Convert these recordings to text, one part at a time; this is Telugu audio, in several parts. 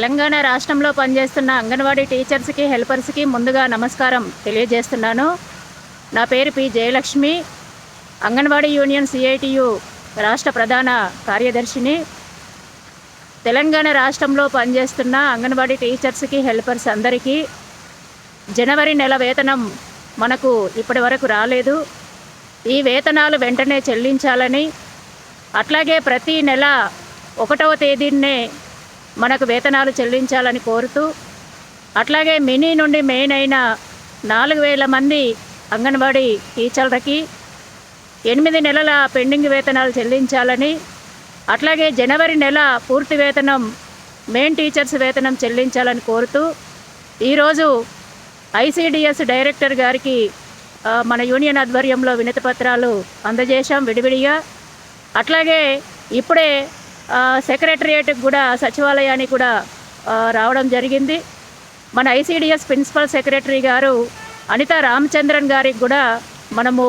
తెలంగాణ రాష్ట్రంలో పనిచేస్తున్న అంగన్వాడీ టీచర్స్కి హెల్పర్స్కి ముందుగా నమస్కారం తెలియజేస్తున్నాను. నా పేరు P. Jayalakshmi. Anganwadi union CITU రాష్ట్ర ప్రధాన కార్యదర్శిని. తెలంగాణ రాష్ట్రంలో పనిచేస్తున్న అంగన్వాడీ టీచర్స్కి హెల్పర్స్ అందరికీ జనవరి నెల వేతనం మనకు ఇప్పటి వరకు రాలేదు. ఈ వేతనాలు వెంటనే చెల్లించాలని అట్లాగే ప్రతి నెల ఒకటవ తేదీనే మనకు వేతనాలు చెల్లించాలని కోరుతూ అట్లాగే మినీ నుండి మెయిన్ అయిన నాలుగు వేల మంది అంగన్వాడీ టీచర్లకి ఎనిమిది నెలల పెండింగ్ వేతనాలు చెల్లించాలని అట్లాగే జనవరి నెల పూర్తి వేతనం మెయిన్ టీచర్స్ వేతనం చెల్లించాలని కోరుతూ ఈరోజు ఐసిడిఎస్ డైరెక్టర్ గారికి మన యూనియన్ ఆధ్వర్యంలో వినతి పత్రాలు అందజేశాం విడివిడిగా. అట్లాగే ఇప్పుడే సెక్రటరియేట్కి కూడా సచివాలయానికి కూడా రావడం జరిగింది. మన ఐసీడిఎస్ ప్రిన్సిపల్ సెక్రటరీ గారు అనిత రామచంద్రన్ గారికి కూడా మనము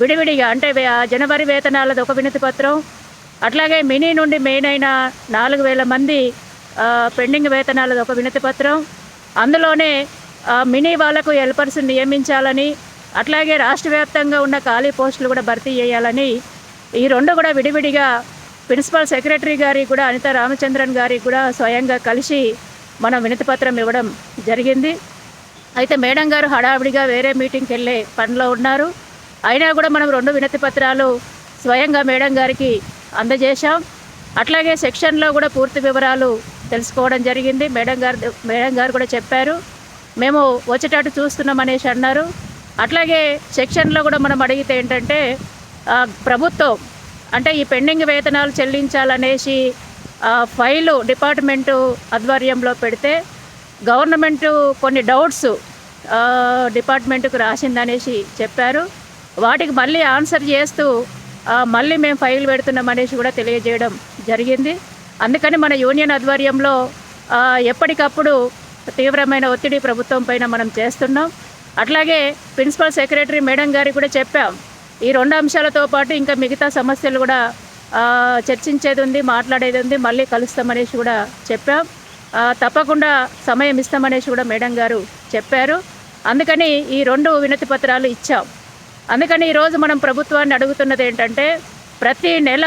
విడివిడిగా అంటే జనవరి వేతనాలది ఒక వినతి పత్రం అట్లాగే మినీ నుండి మెయిన్ అయిన నాలుగు వేల మంది పెండింగ్ వేతనాలది ఒక వినతి పత్రం. అందులోనే మినీ వాళ్ళకు హెల్పర్స్ నియమించాలని అట్లాగే రాష్ట్ర వ్యాప్తంగా ఉన్న ఖాళీ పోస్టులు కూడా భర్తీ చేయాలని ఈ రెండు కూడా విడివిడిగా ప్రిన్సిపల్ సెక్రటరీ గారికి కూడా అనిత రామచంద్రన్ గారికి కూడా స్వయంగా కలిసి మనం వినతిపత్రం ఇవ్వడం జరిగింది. అయితే మేడం గారు హడావిడిగా వేరే మీటింగ్కి వెళ్ళే పనిలో ఉన్నారు. అయినా కూడా మనం రెండు వినతి పత్రాలు స్వయంగా మేడం గారికి అందజేశాం. అట్లాగే సెక్షన్లో కూడా పూర్తి వివరాలు తెలుసుకోవడం జరిగింది. మేడం గారు మేడం గారు కూడా చెప్పారు. మేము వచ్చేటట్టు చూస్తున్నాం అనేసి అన్నారు. అట్లాగే సెక్షన్లో కూడా మనం అడిగితే ఏంటంటే ప్రభుత్వం అంటే ఈ పెండింగ్ వేతనాలు చెల్లించాలనేసి ఫైలు డిపార్ట్మెంటు ఆధ్వర్యంలో పెడితే గవర్నమెంట్ కొన్ని డౌట్స్ డిపార్ట్మెంట్కు రాసిందనేసి చెప్పారు. వాటికి మళ్ళీ ఆన్సర్ చేస్తూ మళ్ళీ మేము ఫైల్ పెడుతున్నాం అనేసి కూడా తెలియజేయడం జరిగింది. అందుకని మన యూనియన్ ఆధ్వర్యంలో ఎప్పటికప్పుడు తీవ్రమైన ఒత్తిడి ప్రభుత్వం పైన మనం చేస్తున్నాం. అట్లాగే ప్రిన్సిపల్ సెక్రటరీ మేడం గారికి కూడా చెప్పాం. ఈ రెండు అంశాలతో పాటు ఇంకా మిగతా సమస్యలు కూడా చర్చించేది ఉంది మాట్లాడేది ఉంది. మళ్ళీ కలుస్తామనేసి కూడా చెప్పాం. తప్పకుండా సమయం ఇస్తామనేసి కూడా మేడం గారు చెప్పారు. అందుకని ఈ రెండు వినతి పత్రాలు ఇచ్చాం. అందుకని ఈరోజు మనం ప్రభుత్వాన్ని అడుగుతున్నది ఏంటంటే ప్రతి నెల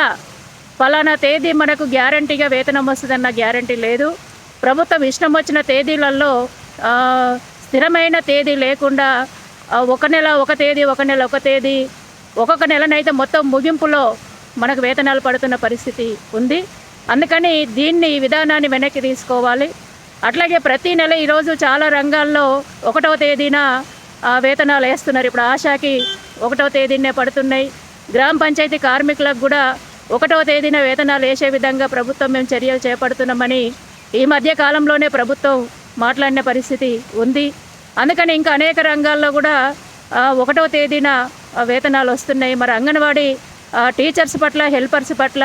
ఫలానా తేదీ మనకు గ్యారంటీగా వేతనం వస్తుందన్న గ్యారంటీ లేదు. ప్రభుత్వం ఇష్టం వచ్చిన తేదీలలో స్థిరమైన తేదీ లేకుండా ఒక నెల ఒక తేదీ ఒక నెల ఒక తేదీ ఒక్కొక్క నెలనైతే మొత్తం ముగింపులో మనకు వేతనాలు పడుతున్న పరిస్థితి ఉంది. అందుకని దీన్ని ఈ విధానాన్ని వెనక్కి తీసుకోవాలి. అట్లాగే ప్రతి నెల ఈరోజు చాలా రంగాల్లో ఒకటవ తేదీన వేతనాలు వేస్తున్నారు. ఇప్పుడు ఆశాకి ఒకటవ తేదీనే పడుతున్నాయి. గ్రామ పంచాయతీ కార్మికులకు కూడా ఒకటవ తేదీన వేతనాలు వేసే విధంగా ప్రభుత్వం మేము చర్యలు చేపడుతున్నామని ఈ మధ్య కాలంలోనే ప్రభుత్వం మాట్లాడిన పరిస్థితి ఉంది. అందుకని ఇంకా అనేక రంగాల్లో కూడా ఒకటవ తేదీన వేతనాలు వస్తున్నాయి. మరి అంగన్వాడీ టీచర్స్ పట్ల హెల్పర్స్ పట్ల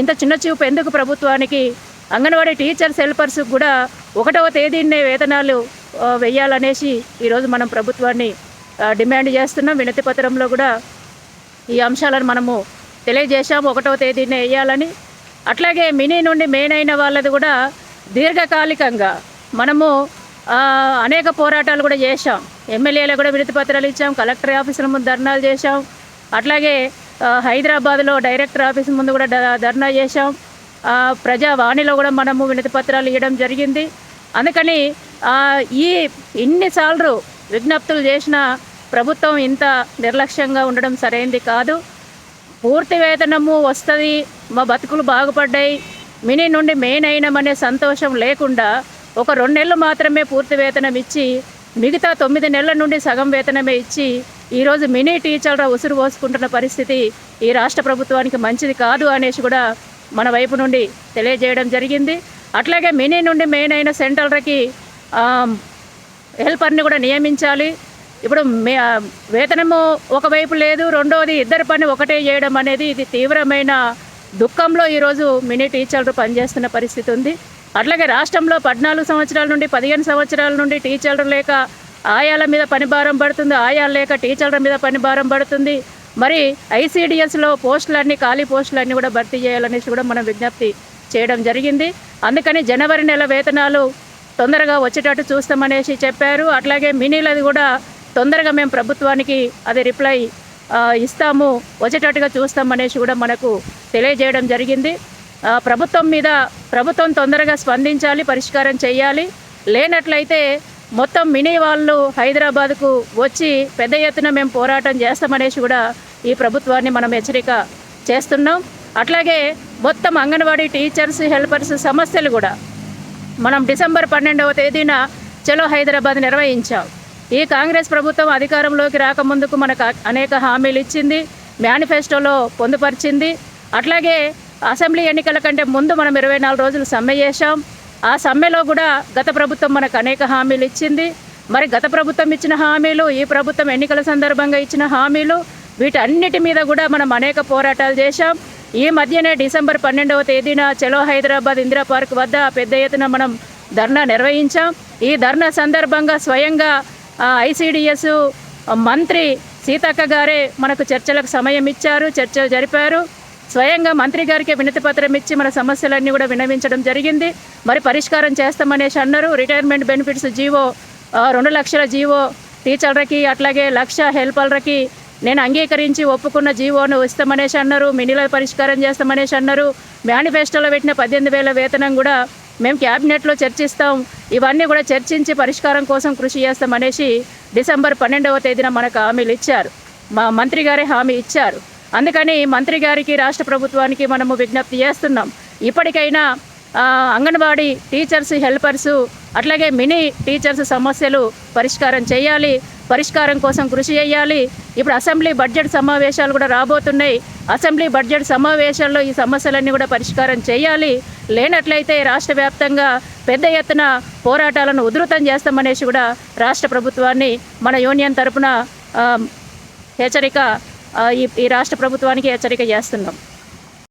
ఇంత చిన్న చూపు ఎందుకు ప్రభుత్వానికి? అంగన్వాడీ టీచర్స్ హెల్పర్స్ కూడా ఒకటవ తేదీనే వేతనాలు వెయ్యాలనేసి ఈరోజు మనం ప్రభుత్వాన్ని డిమాండ్ చేస్తున్నాం. వినతి పత్రంలో కూడా ఈ అంశాలను మనము తెలియజేశాము. ఒకటవ తేదీనే వేయాలని. అట్లాగే మినీ నుండి మెయిన్ అయిన వాళ్ళది కూడా దీర్ఘకాలికంగా మనము అనేక పోరాటాలు కూడా చేశాం. ఎమ్మెల్యేలకు కూడా వినతి పత్రాలు ఇచ్చాం కలెక్టర్ ఆఫీసుల ముందు ధర్నాలు చేశాం. అట్లాగే హైదరాబాద్లో డైరెక్టర్ ఆఫీస్ ముందు కూడా ధర్నా చేశాం. ప్రజావాణిలో కూడా మనము వినతి పత్రాలు ఇవ్వడం జరిగింది. అందుకని ఈ ఇన్నిసార్లు విజ్ఞప్తులు చేసిన ప్రభుత్వం ఇంత నిర్లక్ష్యంగా ఉండడం సరైంది కాదు. పూర్తి వేతనము వస్తుంది మా బతుకులు బాగుపడ్డాయి. మినీ నుండి మెయిన్ అయినామనే సంతోషం లేకుండా ఒక రెండు నెలలు మాత్రమే పూర్తి వేతనం ఇచ్చి మిగతా తొమ్మిది నెలల నుండి సగం వేతనమే ఇచ్చి ఈరోజు మినీ టీచర్ల ఉసురు పోసుకుంటున్న పరిస్థితి ఈ రాష్ట్ర ప్రభుత్వానికి మంచిది కాదు అనేసి కూడా మన వైపు నుండి తెలియజేయడం జరిగింది. అట్లాగే మినీ నుండి మెయిన్ అయిన సెంట్రల్కి హెల్పర్ని కూడా నియమించాలి. ఇప్పుడు మే వేతనము ఒకవైపు లేదు రెండోది ఇద్దరి పని ఒకటే చేయడం అనేది ఇది తీవ్రమైన దుఃఖంలో ఈరోజు మినీ టీచర్లు పనిచేస్తున్న పరిస్థితి ఉంది. అట్లాగే రాష్ట్రంలో పద్నాలుగు సంవత్సరాల నుండి పదిహేను సంవత్సరాల నుండి టీచర్లు లేక ఆయాల మీద పని భారం పడుతుంది. ఆయాలు లేక టీచర్ల మీద పని భారం పడుతుంది. మరి ఐసీడిఎస్లో పోస్టులన్నీ ఖాళీ పోస్టులన్నీ కూడా భర్తీ చేయాలనేసి కూడా మనం విజ్ఞప్తి చేయడం జరిగింది. అందుకని జనవరి నెల వేతనాలు తొందరగా వచ్చేటట్టు చూస్తామనేసి చెప్పారు. అట్లాగే మినీలది కూడా తొందరగా మేము ప్రభుత్వానికి అది రిప్లై ఇస్తాము వచ్చేటట్టుగా చూస్తామనేసి కూడా మనకు తెలియజేయడం జరిగింది. ప్రభుత్వం మీద ప్రభుత్వం తొందరగా స్పందించాలి పరిష్కారం చేయాలి. లేనట్లయితే మొత్తం మినీ వాళ్ళు హైదరాబాద్కు వచ్చి పెద్ద ఎత్తున మేము పోరాటం చేస్తామనేసి కూడా ఈ ప్రభుత్వాన్ని మనం హెచ్చరిక చేస్తున్నాం. అట్లాగే మొత్తం అంగన్వాడీ టీచర్స్ హెల్పర్స్ సమస్యలు కూడా మనం డిసెంబర్ పన్నెండవ తేదీన చలో హైదరాబాద్ నిర్వహించాం. ఈ కాంగ్రెస్ ప్రభుత్వం అధికారంలోకి రాకముందుకు మనకు అనేక హామీలు ఇచ్చింది మేనిఫెస్టోలో పొందుపరిచింది. అట్లాగే అసెంబ్లీ ఎన్నికల కంటే ముందు మనం ఇరవై నాలుగు రోజులు సమ్మె చేశాం. ఆ సమ్మెలో కూడా గత ప్రభుత్వం మనకు అనేక హామీలు ఇచ్చింది. మరి గత ప్రభుత్వం ఇచ్చిన హామీలు ఈ ప్రభుత్వం ఎన్నికల సందర్భంగా ఇచ్చిన హామీలు వీటన్నిటి మీద కూడా మనం అనేక పోరాటాలు చేశాం. ఈ మధ్యనే డిసెంబర్ పన్నెండవ తేదీన చలో హైదరాబాద్ ఇందిరా పార్క్ వద్ద పెద్ద ఎత్తున మనం ధర్నా నిర్వహించాం. ఈ ధర్నా సందర్భంగా స్వయంగా ఐసిడిఎస్ మంత్రి సీతక్క గారే మనకు చర్చలకు సమయం ఇచ్చారు చర్చలు జరిపారు. స్వయంగా మంత్రి గారికి వినతి పత్రం ఇచ్చి మన సమస్యలన్నీ కూడా వినవించడం జరిగింది. మరి పరిష్కారం చేస్తామనేసి అన్నారు. రిటైర్మెంట్ బెనిఫిట్స్ జీవో రెండు లక్షల జీవో టీచర్లకి అట్లాగే లక్ష హెల్పర్లకి నేను అంగీకరించి ఒప్పుకున్న జీవోను ఇస్తామనేసి అన్నారు. మినీల పరిష్కారం చేస్తామనేసి అన్నారు. మేనిఫెస్టోలో పెట్టిన పద్దెనిమిది వేల వేతనం కూడా మేము క్యాబినెట్లో చర్చిస్తాం. ఇవన్నీ కూడా చర్చించి పరిష్కారం కోసం కృషి చేస్తామనేసి డిసెంబర్ పన్నెండవ తేదీన మనకు హామీలు ఇచ్చారు. మా మంత్రి గారే హామీ ఇచ్చారు. అందుకని మంత్రి గారికి రాష్ట్ర ప్రభుత్వానికి మనము విజ్ఞప్తి చేస్తున్నాం. ఇప్పటికైనా అంగన్వాడీ టీచర్స్ హెల్పర్స్ అట్లాగే మినీ టీచర్స్ సమస్యలు పరిష్కారం చేయాలి పరిష్కారం కోసం కృషి చేయాలి. ఇప్పుడు అసెంబ్లీ బడ్జెట్ సమావేశాలు కూడా రాబోతున్నాయి. అసెంబ్లీ బడ్జెట్ సమావేశాల్లో ఈ సమస్యలన్నీ కూడా పరిష్కారం చేయాలి. లేనట్లయితే రాష్ట్ర వ్యాప్తంగా పెద్ద ఎత్తున పోరాటాలను ఉధృతం చేస్తామనేసి కూడా రాష్ట్ర ప్రభుత్వాన్ని మన యూనియన్ తరపున హెచ్చరిక ఈ రాష్ట్ర ప్రభుత్వానికి హెచ్చరిక చేస్తున్నాం.